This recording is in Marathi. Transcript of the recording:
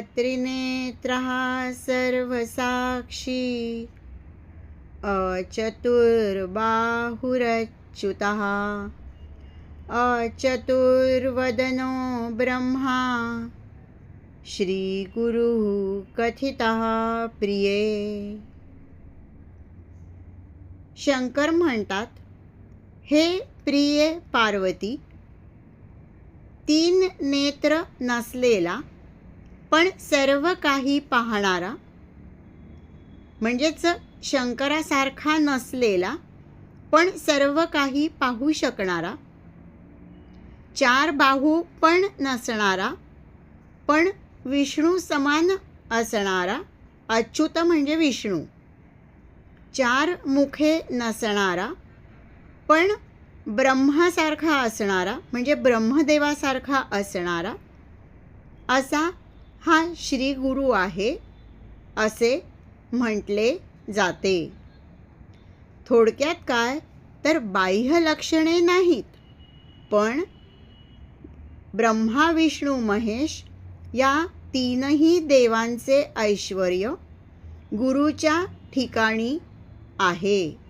त्रिनेत्रः सर्वसाक्षी। अचतुर्बाहुरच्युतः। अचतुर्वदनो ब्रह्मा। श्रीगुरुः कथितः प्रिये। शंकर म्हणतात हे प्रिये पार्वती तीन नेत्र नसलेला पण सर्व काही पाहणारा म्हणजेच शंकरासारखा नसलेला पण सर्व काही पाहू शकणारा चार बाहू पण नसणारा पण विष्णू समान असणारा अच्युत म्हणजे विष्णू. चार मुखे नसणारा पण ब्रह्मासारखा असणारा म्हणजे ब्रह्मदेवासारखा असणारा असा हा श्री गुरु आहे असे म्हटले जाते. थोडक्यात काय? तर बाह्य लक्षणे नाहीत. पण ब्रह्मा विष्णू महेश या तीनही देवांचे ऐश्वर गुरुच्या ठिकाणी आहे.